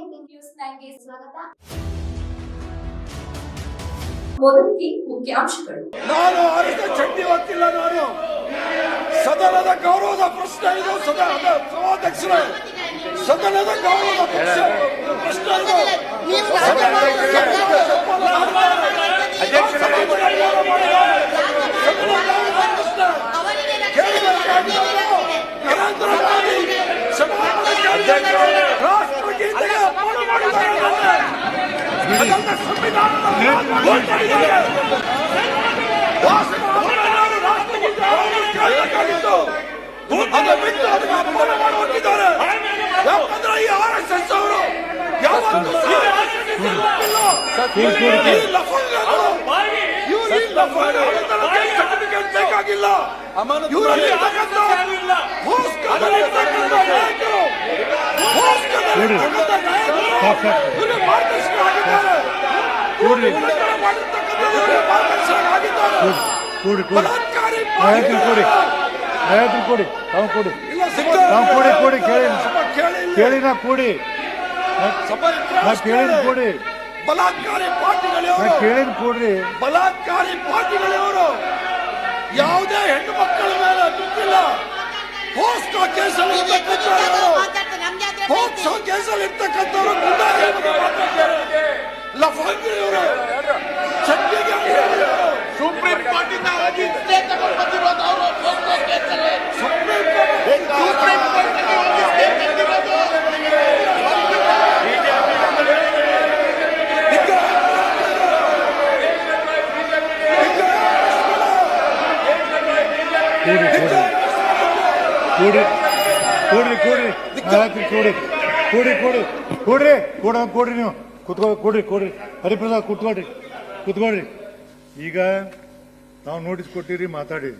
BMP news ನೈನ್ಗೆ ಸ್ವಾಗತ ಮೊದಲಿಗೆ ಮುಖ್ಯಾಂಶಗಳು ನಾನು ಅರಿತ ಚಡ್ಡಿ ಹೊತ್ತಿಲ್ಲ ನಾನು. ಸದನದ ಗೌರವದ ಪ್ರಶ್ನೆ ಇದು ಸದನದ ಸಭಾಧ್ಯಕ್ಷರೇ. ಸದನದ ಗೌರವದ ಪ್ರಶ್ನೆ ಪ್ರಶ್ನೆ ಇದು. ಸದನದ ಗೌರವದ ಸದನದ ಗೌರವ ಮಾಡಿದ್ದಾರೆ. ಸದನದ ಗೌರವದ ಪ್ರಶ್ನೆ. ಕೇಳಬೇಕಾಗಿರೋದು ನರೇಂದ್ರ ಮೋದಿ ಸಭಾಪತಿ ರಾಷ್ಟ್ರಗೀತೆಗೆ ಅದನ್ನ ಸಂವಿಧಾನದ ಘೋಷಣೆಯಾಗಿದೆ. ವಾಸ್ತವವಾಗಿ ರಾಷ್ಟ್ರಗೀತೆ ಅವರು. ಯಾಕಂದ್ರೆ ಈ ಯಾವತ್ತೂ ಸಹ ಈ ಲಫಂಗಗಳು, ಇವ್ರು ಈ ತನಗೆ ಬೇಕಾಗಿಲ್ಲ ಇವರಲ್ಲಿ. ಕೂಡಿ ಕೂಡಿ ಬಲಾತ್ಕಾರಿ ಕೂಡಿ. ಕೊಡಿ ಕೂಡಿ. ತಾವು ಕೊಡಿ. ತಾವು ಕೊಡಿ ಕೊಡಿ ಕೇಳಿ. ಕೇಳಿ. ನಾ ಕೊಡಿ. ನಾ ಕೇಳಿನ. ಕೊಡಿ. ಬಲಾತ್ಕಾರಿ ಪಾರ್ಟಿಗಳಿವರು. ಕೇಳಿದ್ ಕೊಡ್ರಿ. ಬಲಾತ್ಕಾರಿ ಪಾರ್ಟಿಗಳಿವರು. ಯಾವುದೇ ಹೆಣ್ಣು ಮಕ್ಕಳ ಮೇಲೆ ಬಿಟ್ಟಿಲ್ಲ ಪೋಸ್ಕೋ ಕೇಸಲ್ಲಿ ಇರ್ತಕ್ಕಂಥವರು. ಪೋಕ್ಸೋ ಕೇಸಲ್ಲಿ ಇರ್ತಕ್ಕಂಥವ್ರು ಲಫಂಗಿಯವರು ಚಡ್ಡಿಗೆ ಅಂಗಡಿಯವರು, ಸುಪ್ರೀಂ ಕೋರ್ಟಿಂದ ಹೋಗಿ ಸ್ಟೇ ತಗೊಂಡು ಬಂದಿರೋದು ಅವರು ಕೇಸಲ್ಲಿ ಸುಪ್ರೀಂ ಕೋರ್ಟ್ ಸುಪ್ರೀಂ ಕೋರ್ಟ್ ಹೋಗಿ ಕೂಡಿ ಕೂಡಿ ಕೂಡ್ರಿ ಕೂಡ್ರಿ. ಆಯ್ತು ಕೂಡಿ ಕೂಡ್ರಿ ಕೂಡಿ ಕೂಡ್ರಿ. ಕೂಡ ಕೂಡ್ರಿ ನೀವು. ಕುತ್ಕೋ ಕೂಡ್ರಿ ಕೂಡ್ರಿ. ಹರಿಪ್ರಸಾದ್ ಕುತ್ಕೊಳ್ರಿ. ಕುತ್ಕೊಳ್ರಿ. ಈಗ ನಾವು ನೋಟಿಸ್ ಕೊಟ್ಟಿರಿ ಮಾತಾಡಿ.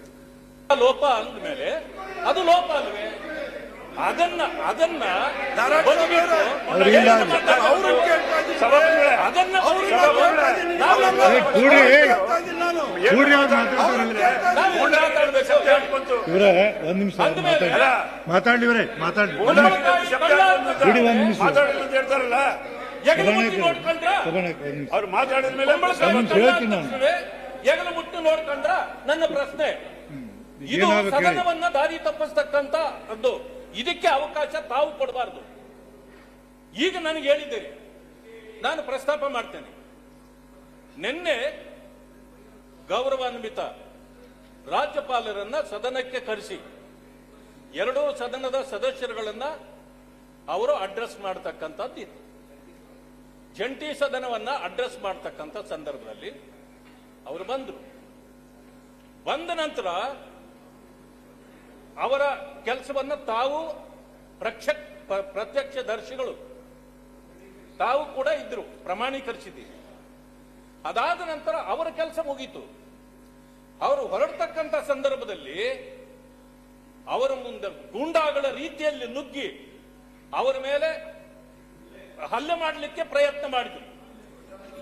ಲೋಪ ಅಂದ್ಮೇಲೆ ಅದು ಲೋಪ ಅಲ್ವೇ? ಅದನ್ನ ಅದನ್ನ ಇವ್ರೆ ಒಂದ್ ನಿಮಿಷ ಮಾತಾಡ್ಲಿ ಇವ್ರೆ ಮಾತಾಡ್ಲಿ ಒಂದ್ ನಿಮಿಷ. ಬಿಡಿ ಒಂದ್ ಅವ್ರು ಮಾತಾಡಿದ ಮೇಲೆ ಹೇಳ್ತೀನಿ ನಾನು. ಎಗಲು ಮುಟ್ಟಿ ನೋಡ್ಕೊಂಡ್ರ ನನ್ನ ಪ್ರಶ್ನೆ. ಇದು ಸದನವನ್ನ ದಾರಿ ತಪ್ಪಿಸ್ತಕ್ಕಂತ ಅದು ಇದಕ್ಕೆ ಅವಕಾಶ ತಾವು ಕೊಡಬಾರದು. ಈಗ ನನಗೆ ಹೇಳಿದ್ದೀರಿ. ನಾನು ಪ್ರಸ್ತಾಪ ಮಾಡ್ತೇನೆ. ನಿನ್ನೆ ಗೌರವಾನ್ವಿತ ರಾಜ್ಯಪಾಲರನ್ನ ಸದನಕ್ಕೆ ಕರೆಸಿ, ಎರಡೂ ಸದನದ ಸದಸ್ಯರುಗಳನ್ನ ಅವರು ಅಡ್ರೆಸ್ ಮಾಡತಕ್ಕಂಥದ್ದು ಇತ್ತು ಜಂಟಿ ಸದನವನ್ನ ಅಡ್ರೆಸ್ ಮಾಡತಕ್ಕಂಥ ಸಂದರ್ಭದಲ್ಲಿ ಅವರು ಬಂದರು. ಬಂದ ನಂತರ ಅವರ ಕೆಲಸವನ್ನ ತಾವು ಪ್ರತ್ಯಕ್ಷ ಪ್ರತ್ಯಕ್ಷದರ್ಶಿಗಳು ತಾವು ಕೂಡ ಇದ್ರು ಪ್ರಮಾಣೀಕರಿಸಿದ್ದೀವಿ ಅದಾದ ನಂತರ ಅವರ ಕೆಲಸ ಮುಗೀತು. ಅವರು ಹೊರಡ್ತಕ್ಕಂಥ ಸಂದರ್ಭದಲ್ಲಿ ಅವರ ಮುಂದೆ ಗೂಂಡಾಗಳ ರೀತಿಯಲ್ಲಿ ನುಗ್ಗಿ ಅವರ ಮೇಲೆ ಹಲ್ಲೆ ಮಾಡಲಿಕ್ಕೆ ಪ್ರಯತ್ನ ಮಾಡಿದ್ರು.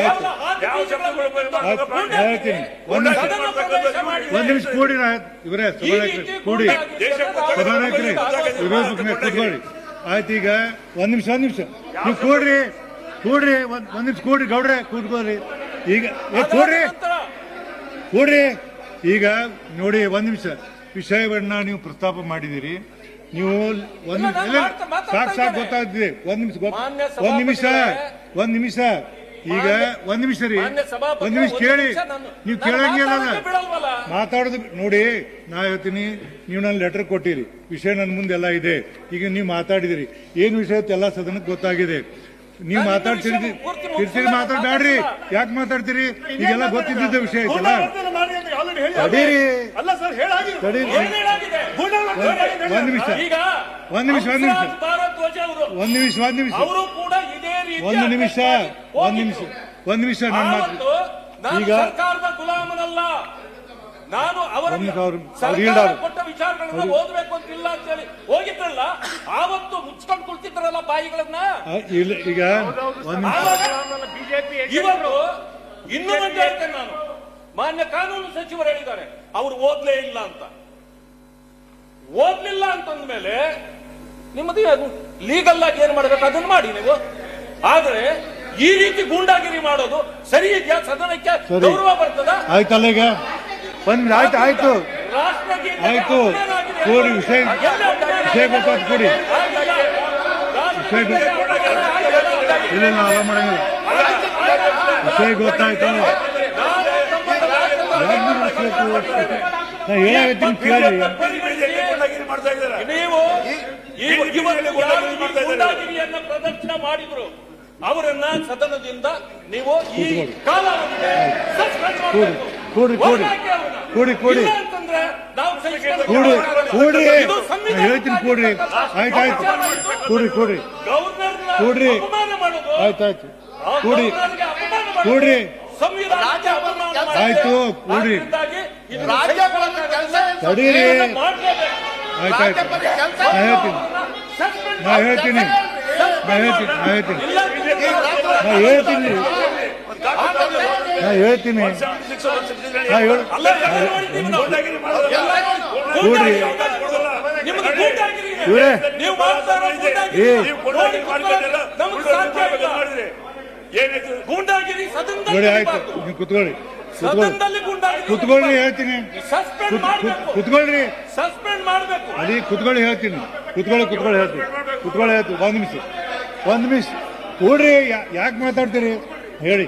ಯಾವ ಶಬ್ದಗಳು ಹೇಳ್ತೀನಿ. ಒಂದು ನಿಮಿಷ. ಒಂದು ಕೂಡಿ ಇವರೇ ಸಭಾನಾಯಕರು ಕೂಡಿ ಸಭಾನಾಯಕರೇ ವಿರೋಧ ಕೂತ್ಕೊಳ್ಳಿ. ಆಯ್ತು ಈಗ ಒಂದ್ ನಿಮಿಷ ಒಂದ್ ನಿಮಿಷ. ನೀವು ಕೂಡ್ರಿ. ಕೂಡ್ರಿ ಒಂದ್ ಒಂದ್ ನಿಮಿಷ ಕೂಡ್ರಿ ಗೌಡ್ರೆ ಕೂತ್ಕೋರಿ ಈಗ ಕೂಡ್ರಿ. ಕೂಡ್ರಿ. ಈಗ ನೋಡಿ ಒಂದ್ ನಿಮಿಷ. ವಿಷಯವನ್ನ ನೀವು ಪ್ರಸ್ತಾಪ ಮಾಡಿದಿರಿ ನೀವು ಒಂದ್ ನಿಮಿಷ ಸಾಕು ಸಾಕು. ಗೊತ್ತಾಗ್ತಿದೆ. ಒಂದ್ ನಿಮಿಷ ಒಂದ್ ನಿಮಿಷ ಒಂದ್ ನಿಮಿಷ. ಈಗ ಒಂದ್ ನಿಮಿಷ ರೀ. ಒಂದ್ ನಿಮಿಷ ಕೇಳಿ. ನೀವು ಕೇಳಂಗಿಲ್ಲ ಮಾತಾಡುದು ನೋಡಿ ನಾ ಹೇಳ್ತೀನಿ ನೀವು ನನ್ನ ಲೆಟರ್ ಕೊಟ್ಟಿರಿ. ವಿಷಯ ನನ್ನ ಮುಂದೆ ಎಲ್ಲ ಇದೆ. ಈಗ ನೀವು ಮಾತಾಡಿದಿರಿ. ಏನ್ ವಿಷಯ ಎಲ್ಲ ಸದನಕ್ಕೆ ಗೊತ್ತಾಗಿದೆ. ನೀವು ನಾನು ಮಾತಾಡ್ತೀರಿ ವಿಷಯ ಪೂರ್ತಿ ತಿರ್ಸಿರಿ ಮಾತಾಡ್ಬೇಡ್ರಿ. ಯಾಕೆ ಮಾತಾಡ್ತೀರಿ? ಈಗೆಲ್ಲ ಗೊತ್ತಿದ್ದ ವಿಷಯ ಐತಲ್ಲ? ತಡೀರಿ. ಅಲ್ಲ ಸರ್ ಹೇಳಾಗಿ ತಡೀರಿ. ಏನ್ ಹೇಳಾಗಿದೆ? ಒಂದ್ ನಿಮಿಷ. ಈಗ ಒಂದ್ ನಿಮಿಷ, ಒಂದ್ ನಿಮಿಷ. ಹಂಸರಾಜ್ ಭಾರದ್ವಾಜ ಅವರು. ಒಂದ್ ನಿಮಿಷ ಒಂದ್ ನಿಮಿಷ. ಅವರು ಕೂಡ ಇದೇ ರೀತಿ ಒಂದು ನಿಮಿಷ ಒಂದ್ ನಿಮಿಷ ಒಂದ್ ನಿಮಿಷ ನನ್ನ ಮಾತು. ಆವತ್ತು ನಾನು ಈಗ ಸರ್ಕಾರದ ಗುಲಾಮನಲ್ಲ. ನಾನು ಅವರ ಒಂದು ಅವ್ರು- ಅವ್ರು ಸರ್ಕಾರ ಹೇಳ್ದಾರು. ಕೊಟ್ಟ ವಿಚಾರಗಳನ್ನ ಓದ್ಬೇಕು ಅಂತ ಇಲ್ಲ ಅಂತ ಹೇಳಿ ಹೋಗಿದ್ರಲ್ಲ ಆವತ್ತು ಮುಚ್ಕೊಂಡು ಕುಳ್ತಿದ್ರಲ್ಲ ಬಾಯಿಗಳನ್ನ? ಆ, ಇಲ್ಲ ಈಗ ಒಂದ್ ನಿಮಿಷ. ಇವತ್ತು ಇನ್ನು ಮುಂದೆ ಹೇಳ್ತೇನೆ ನಾನು. ಮಾನ್ಯ ಕಾನೂನು ಸಚಿವರು ಹೇಳಿದ್ದಾರೆ. ಅವರು ಓದ್ಲೇ ಇಲ್ಲ ಅಂತ. ಓದ್ಲಿಲ್ಲ ಅಂತಂದ್ಮೇಲೆ ನಿಮ್ಮದು ಲೀಗಲ್ ಆಗಿ ಏನ್ ಮಾಡಬೇಕು? ಅದನ್ನ ಮಾಡಿ ನೀವು. ಆದ್ರೆ ಈ ರೀತಿ ಗೂಂಡಾಗಿರಿ ಮಾಡೋದು ಸರಿ ಇದೆಯಾ? ಸದನಕ್ಕೆ. ಗೌರವ ಬರ್ತದ? ಆಯ್ತಲ್ಲ ಈಗ ಒಂದ್ ಆಯ್ತು ಆಯ್ತು. ರಾಷ್ಟ್ರಗೀತೆ ಆಯ್ತು. ಕೋರಿ. ಕೂಡಿ. ವಿಷಯ- ಕೂಡಿ. ಇಲ್ಲ ಇಲ್ಲ ಅಲ್ಲ ಮಾಡಂಗಿಲ್ಲ. ವಿಷಯ ಗೊತ್ತಾಯ್ತು ನಾನು ತಮ್ಮನ್ನ ರಾಷ್ಟ್ರದಲ್ಲಿ ಯಾಕೆ ಮಾಡಿಸ್ಬೇಕು? ನಾ ಹೇಳಾಗತ್ತೀನಿ ಕೇಳಿ ನೀವು ಪ್ರದರ್ಶನ ಮಾಡಿದ್ರು ಅವರನ್ನ ಸದನದಿಂದ ನೀವು ಈ ಕೂಡಿ ಕೂಡಿ. ಕೂಡಿ ಕೂಡಿ ಕೂಡಿ. ಕೂಡಿ ಹೇಳ್ತೀನಿ ಕೂಡ್ರಿ ಆಯ್ತು ಆಯ್ತು. ಕೂಡಿ ಕೂಡಿ. ಕೂಡ್ರಿ. ಆಯ್ತಾಯ್ತು ಕೂಡಿ. ಕೂಡ್ರಿ. ಆಯ್ತು, ಕೂಡಿ. ರಾಜ್ಯಪಾಲರ ಕೆಲಸ ತಡೀರಿ. ನಾ ಹೇಳ್ತೀನಿ. ನಾ ಹೇಳ್ತೀನಿ. ನಾ ಹೇಳ್ತೀನಿ ನಾ ಹೇಳ್ತೀನಿ. ನಾ ಹೇಳ್ತೀನಿ. ನಾ ಹೇಳ್ತೀನಿ. ನಾ ಹೇಳ ಅಲ್ಲ, ಎಲ್ಲ ನೋಡಿದ್ದೀವಿ ನಾವು. ಕೂಡ್ರಿ ನಿಮ್ದು ಗೂಂಡಾಗಿರಿ. ಇದೆ. ಇವ್ರೇ. ನೀವು ಗೂಂಡಾಗಿರಿ. ನೋಡಿ ಆಯ್ತು. ನೀವು ಕುತ್ಕೊಳ್ಳಿ. ಕುತ್ಕೊಳ್ಳಿ. ಸದನದಲ್ಲಿ ಗೂಂಡಾಗಿರಿ ಕುತ್ಕೊಳ್ಳಿ ಹೇಳ್ತೀನಿ. ಸಸ್ಪೆಂಡ್ ಮಾಡಬೇಕು. ಕುತ್ಕೊಳ್ರಿ ಸಸ್ಪೆಂಡ್ ಮಾಡಬೇಕು. ಅಲ್ಲಿ ಕುತ್ಕೊಳ್ಳಿ ಹೇಳ್ತೀನಿ. ಕುತ್ಕೊಳ್ಳಿ ಕುತ್ಕೊಳ್ಳಿ ಹೇಳ್ತೀನಿ. ಕುತ್ಕೊಳ್ಳಿ ಹೇಳ್ತೀನಿ. ಒಂದ್ ನಿಮಿಷ. ಒಂದ್ ನಿಮಿಷ. ಕೂಡ್ರಿ ಯಾಕೆ ಮಾತಾಡ್ತೀರಿ? ಹೇಳಿ.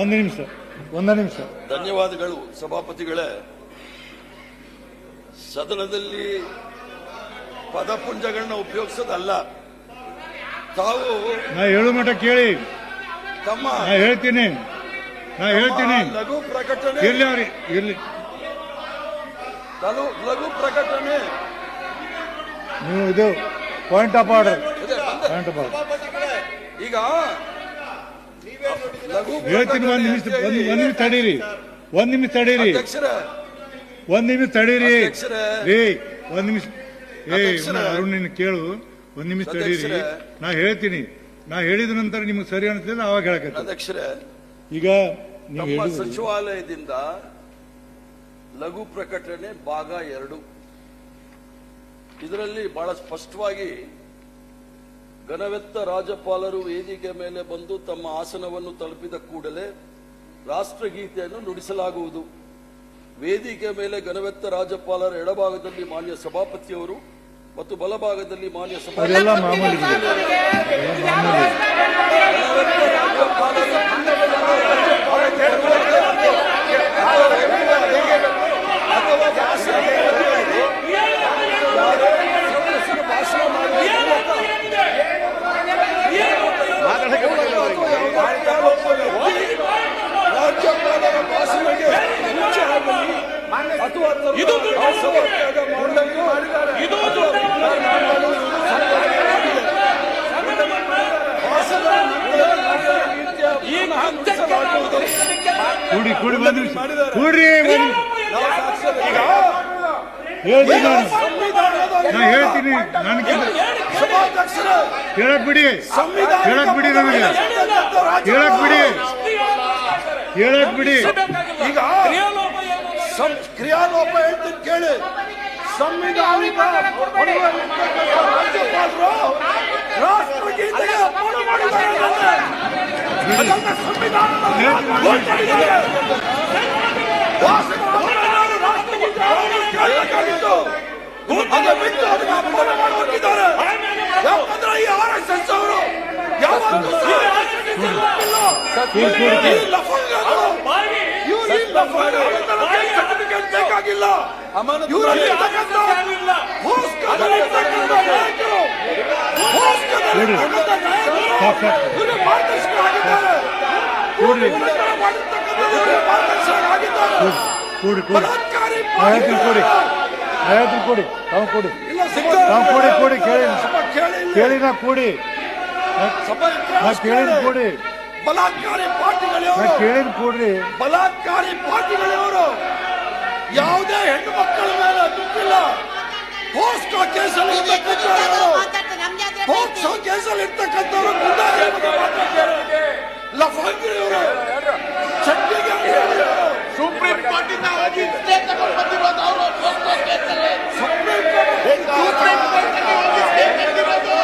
ಒಂದು ನಿಮಿಷ. ಒಂದ ನಿಮಿಷ. ಧನ್ಯವಾದಗಳು ಸಭಾಪತಿಗಳೇ. ಸದನದಲ್ಲಿ ಪದಪುಂಜಗಳನ್ನ ಉಪಯೋಗಿಸೋದಲ್ಲ. ತಾವು ನಾ ಹೇಳು ಮಠ ಕೇಳಿ. ತಮ್ಮ ನಾ ಹೇಳ್ತೀನಿ. ನಾ ಹೇಳ್ತೀನಿ. ಲಘು ಪ್ರಕಟಣೆ. ಇರ್ಲಿ ಅವ್ರಿ ಇರ್ಲಿ. ಲಘು ಲಘು ಪ್ರಕಟಣೆ. ನೀವು ಇದು point of order point of order ಈಗ ಹೇಳ್ತೀನಿ ಒಂದ್ ನಿಮಿಷ ಒಂದ್ ನಿಮಿಷ ತಡೀರಿ. ಒಂದ್ ನಿಮಿಷ ತಡೀರಿ. ಒಂದ್ ನಿಮಿಷ ತಡೀರಿ. ಏ ಒಂದ್ ನಿಮಿಷ. ಏ. ಅರುಣ್ ನಿನ್ ಕೇಳು. ಒಂದ್ ನಿಮಿಷ ತಡೀರಿ. ನಾ ಹೇಳ್ತೀನಿ. ನಾ ಹೇಳಿದ ನಂತರ ನಿಮ್ಗೆ ಸರಿ ಅನ್ಸಲಿಲ್ಲ ಅವಾಗ ಹೇಳಕತ್ತೆ ಅಧ್ಯಕ್ಷರೇ ಈಗ ನಮ್ಮ ಸಚಿವಾಲಯದಿಂದ ಲಘು ಪ್ರಕಟಣೆ ಭಾಗ ಎರಡು. ಇದರಲ್ಲಿ ಬಹಳ ಸ್ಪಷ್ಟವಾಗಿ ಘನವೆತ್ತ ರಾಜ್ಯಪಾಲರು ವೇದಿಕೆ ಮೇಲೆ ಬಂದು ತಮ್ಮ ಆಸನವನ್ನು ತಲುಪಿದ ಕೂಡಲೇ ರಾಷ್ಟ್ರಗೀತೆಯನ್ನು ನುಡಿಸಲಾಗುವುದು. ವೇದಿಕೆ ಮೇಲೆ ಘನವೆತ್ತ ರಾಜ್ಯಪಾಲರ ಎಡಭಾಗದಲ್ಲಿ ಮಾನ್ಯ ಸಭಾಪತಿಯವರು ಮತ್ತು ಬಲಭಾಗದಲ್ಲಿ ಮಾನ್ಯ ಅದೆಲ್ಲ ಸಭಾಪತಿ ಮಾಮೂಲಿ ಅದೆಲ್ಲ ಮಾಮೂಲಿ ರಾಜ್ಯಪಾಲರ ಭಾಷಣಕ್ಕೆ ಮುಂಚೆ ಆಗಲಿ ಅಥವಾ ತರುವಾಯ ಇದು ದುಡ್ಡು ಭಾಷಣದ ಮೂಲಕ ಮಾಡಿದ್ದಾರೆ. ಇದು ದುಡ್ಡು ಭಾಷಣದ ನಂತರ ಮಾಡಿದ ರೀತಿಯ ಈ ಪುನಃ ನುಡಿಸಲಾಗುವುದು. ಕೂಡಿ ಕೂಡಿ ಒಂದ್ ನಿಮಿಷ ಕೂಡ್ರಿ ಒಂದ್ ನಿಮಿಷ ನಾವು ಸಾಕ್ಷರ- ಈಗ ಹೇಳ್ತೀನಿ ನಾನು. ಹೇಳ್ತೀನಿ ನನ್ನ ಹೇಳಕ್ ಬಿಡಿ ಹೇಳಕ್ ಬಿಡಿ ನನಗೆ. ಹೇಳಕ್ ಬಿಡಿ ಹೇಳಕ್ ಬಿಡಿ ಈಗ ಕ್ರಿಯಾಲೋಪ ಹೇಳ್ತೀನಿ ಕೇಳಿ. ಸಂವಿಧಾನಿಕ ರಾಜ್ಯಪಾಲರು ರಾಷ್ಟ್ರಗೀತೆಗೆ ಅಪಮಾನ ಮಾಡಿದ್ದಾರೆ ಸಂವಿಧಾನದ ಕೇಳಬೇಕಾಗಿತ್ತು. ಅದು ಬಿಟ್ಟು ಅದನ್ನ ಅಪಮಾನ ಮಾಡೋಗಿದ್ದಾರೆ ಯಾಕಂದ್ರೆ ಈ ಆರ್ ಎಸ್ ಎಸ್ ಅವರು ಯಾವತ್ತೂ ಸಹ ಈ ಲಫಂಗಗಳು ಇವ್ರು ಈ ಲಫಂಗ ಅವತರಣಕ್ಕೆ ಸರ್ಟಿಫಿಕೇಟ್ ಬೇಕಾಗಿಲ್ಲ. ಇವರಲ್ಲಿ ಇರ್ತಕ್ಕಂಥ ಇರ್ತಕ್ಕಂಥ ನಾಯಕರು ಮೋಸ್ಕದಲ್ಲಿ ಇರ್ತಕ್ಕಂಥ ನಾಯಕರು ಇವ್ರಿಗೆ ಮಾರ್ಗದರ್ಶಕರಾಗಿದ್ದಾರೆ. ಇವರಿಗೆ ಮಾರ್ಗದರ್ಶಕರಾಗಿದ್ದಾರೆ. ಕೂಡಿ ಕೂಡಿ. ಹೇಳ್ತೀನಿ ಕೂಡಿ. ಹೇಳ್ತೀನಿ ಕೂಡಿ. ತಾವು ಕೂಡಿ. ತಾವು ಕೂಡಿ ಕೂಡಿ ಕೇಳಿ. ಕೇಳಿ ನಾ ಕೂಡಿ. ನಾ ಕೇಳಿನ ಕೂಡಿ. ಬಲಾತ್ಕಾರಿ ಪಾರ್ಟಿಗಳವರು ಕೇಳಿ ಕೂಡ್ರಿ ಬಲಾತ್ಕಾರಿ ಪಾರ್ಟಿಗಳವರು ಯಾವುದೇ ಹೆಣ್ಣು ಮಕ್ಕಳ ಮೇಲೆ ದುಡ್ಡಿಲ್ಲ. ಪೋಸ್ಕೋ ಕೇಸಲ್ಲಿ ಪೋಕ್ಸೋ ಕೇಸಲ್ಲಿ ಇರ್ತಕ್ಕಂಥವ್ರು ಲಫಂಗಿರಿಯವರು ಚಟ್ಟಿಗೆ ಸುಪ್ರೀಂ ಕೋರ್ಟ್ ಇಂದ ಹೋಗಿ ಸ್ಟೇ ತಗೊಂಡು ಬಂದಿರೋದು ಅವರು. ಸುಪ್ರೀಂ ಕೋರ್ಟ್ ಹೋಗಿ ಸ್ಟೇ ತಂದಿರೋದು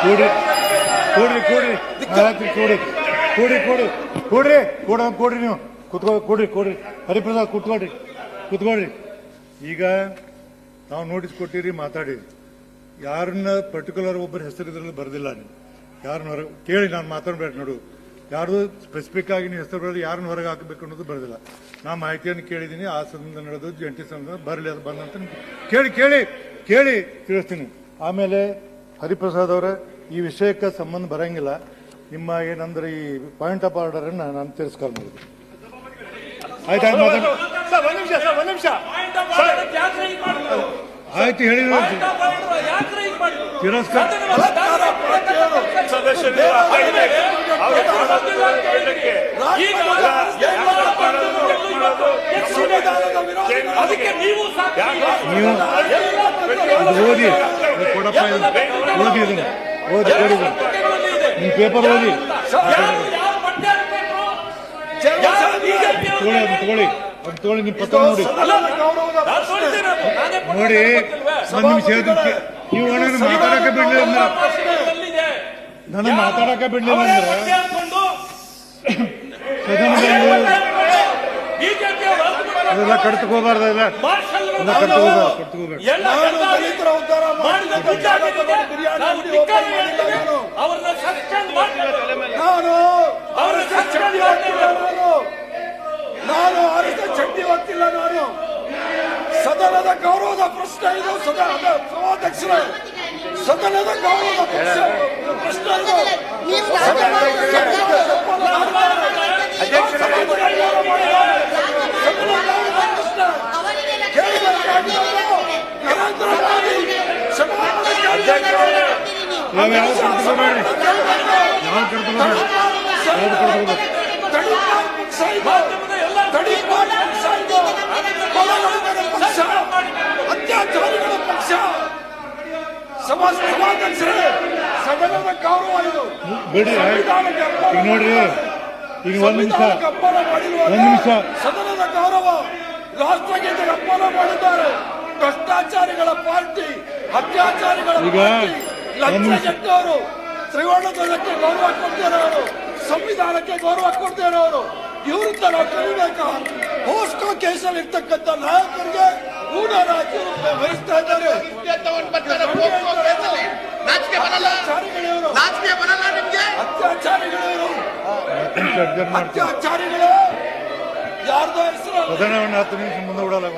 ಕೂಡ್ರಿ ಕೂಡ್ರಿ ಕೂಡ್ರಿ ಆಯ್ತು ಕೂಡ್ರಿ ಕೂಡ್ರಿ ಕೂಡ್ರಿ ಕೂಡ್ರಿ ಕೂಡ ಕೂಡ್ರಿ ನೀವು ಕುತ್ಕೋ ಕೂಡ್ರಿ ಕೂಡ್ರಿ ಹರಿಪ್ರಸಾದ್ ಕುತ್ಕೊಳ್ರಿ. ಕುತ್ಕೊಳ್ರಿ. ಈಗ ನಾವು ನೋಟಿಸ್ ಕೊಟ್ಟಿರಿ, ಮಾತಾಡಿ. ಯಾರನ್ನ ಪರ್ಟಿಕ್ಯುಲರ್ ಒಬ್ಬರ ಹೆಸರು ಇದ್ರಲ್ಲಿ ಬರ್ದಿಲ್ಲ ನೀವು ಯಾರನ್ನ ಹೊರಗೆ ಕೇಳಿ, ನಾನು ಮಾತಾಡಬೇಡ ನೋಡು. ಯಾರು ಸ್ಪೆಸಿಫಿಕ್ ಆಗಿ ನೀವು ಹೆಸರು ಬರೋದು ಯಾರನ್ನ ಹೊರಗೆ ಹಾಕಬೇಕು ಅನ್ನೋದು ಬರೋದಿಲ್ಲ. ನಾ ಮಾಹಿತಿಯನ್ನು ಕೇಳಿದ್ದೀನಿ, ಆ ಸಂಬಂಧ ನಡೆದು ಜಂಟಿ ಸಂಬಂಧ ಬರಲಿ, ಅದು ಬಂದಂತ ಕೇಳಿ ಕೇಳಿ ಕೇಳಿ, ತಿಳಿಸ್ತೀನಿ. ಆಮೇಲೆ ಹರಿಪ್ರಸಾದ್ ಅವರ, ಈ ವಿಷಯಕ್ಕೆ ಸಂಬಂಧ ಬರಂಗಿಲ್ಲ. ನಿಮ್ಮ ಏನಂದ್ರೆ ಈ ಪಾಯಿಂಟ್ ಆಫ್ ಆರ್ಡರ್ ಅನ್ನ ನಾನು ತಿರಸ್ಕಾರ ಆಯ್ತಾ ಸರ್ ಒಂದ್ ನಿಮಿಷ ಸರ್ ಒಂದ್ ನಿಮಿಷ? ಆಯ್ತು ಹೇಳಿ? ತಿರಸ್ಕಾರ. ನೀವು ಸಾಕ್ಷಿ ನೀವು ಇದು ಓದಿ. ಕೊಡಪ್ಪ ಓದಿ ಇದನ್ನು. ಓದಿ ಓದಿ. ನಿಮ್ಮ ಪೇಪರ್ ಓದಿ. ತಗೊಳ್ಳಿ. ತೋಳಿ ನಿಮ್ಮ ಪತ್ರ ನೋಡಿ. ನಾನು. ನಾನೇ ನೋಡಿ? ಒಂದ್ ನಿಮಿಷ ಹೇಳ್ತೀನಿ. ನೀವು ಅಣ್ಣ ಮಾತಾಡಕ್ಕೆ ಬಿಡ್ಲಿಲ್ಲ ಅಂದ್ರೆ. ನನಗೆ ಮಾತಾಡಕ್ಕೆ ಬಿಡ್ಲಿಲ್ಲ ಅಂದ್ರೆ ಅದೆಲ್ಲ ಕಡ್ತಕೋಬಾರ್ದು ಅದೆಲ್ಲ ಎಲ್ಲ ನಾನು ನಾನು ಅವ್ರನ್ನ ಸಸ್ಪೆಂಡ್ ಮಾಡ್ತಾರೆ ನಾನು ಅವರ ಆರ್ ಸದನದ ಚಡ್ಡಿ ಸದನದ ನಾನು ಸದನದ ಗೌರವದ ಪ್ರಶ್ನೆ ಇದು ಸದನದ ಸಭಾಧ್ಯಕ್ಷರೇ ಸದನದ ಗೌರವದ ಪ್ರಶ್ನೆ ಇದು ನೀವು ಪಕ್ಷ ಅತ್ಯಾಚಾರಿಗಳ ಪಕ್ಷ. ಸಮಾಜ ಸಭಾಧ್ಯಕ್ಷರೇ ಸದನದ ಗೌರವ ಇದು. ಬಿಡಿ ಈಗ ನೋಡ್ರಿ ಈಗ ಒಂದ್ ನಿಮಿಷ. ಒಂದ್. ಸದನದ ಗೌರವ ರಾಷ್ಟ್ರಗೀತೆಗೆ ಅಪ್ಪನ ಮಾಡಿದ್ದಾರೆ. ಭ್ರಷ್ಟಾಚಾರಿಗಳ ಪಾರ್ಟಿ ಅತ್ಯಾಚಾರಿಗಳ ಈಗ. ತ್ರಿವರ್ಣ ಧ್ವಜಕ್ಕೆ ಗೌರವ ಕೊಡ್ತೇನೆ ಅವರು ಸಂವಿಧಾನಕ್ಕೆ ಗೌರವ ಕೊಡ್ತೇನೆ ಅವರು. ಇವರು ನಾವು ಕಲಿಬೇಕಾ? ಪೋಸ್ಕೋ ಕೇಸಲ್ಲಿ ಇರ್ತಕ್ಕಂಥ ನಾಯಕರಿಗೆ ಊಟ ರಾಜ್ಯ ವಹಿಸ್ತಾ ಇದ್ದಾರೆ. ಅತ್ಯಾಚಾರಿಗಳಿವರು. ಅತ್ಯಾಚಾರಿಗಳು. ಯಾರ್ದೋ ಹೆಸರು ಹತ್ತು ನಿಮಿಷ ಮುಂದೆ ಬಿಡಲ್ಲ.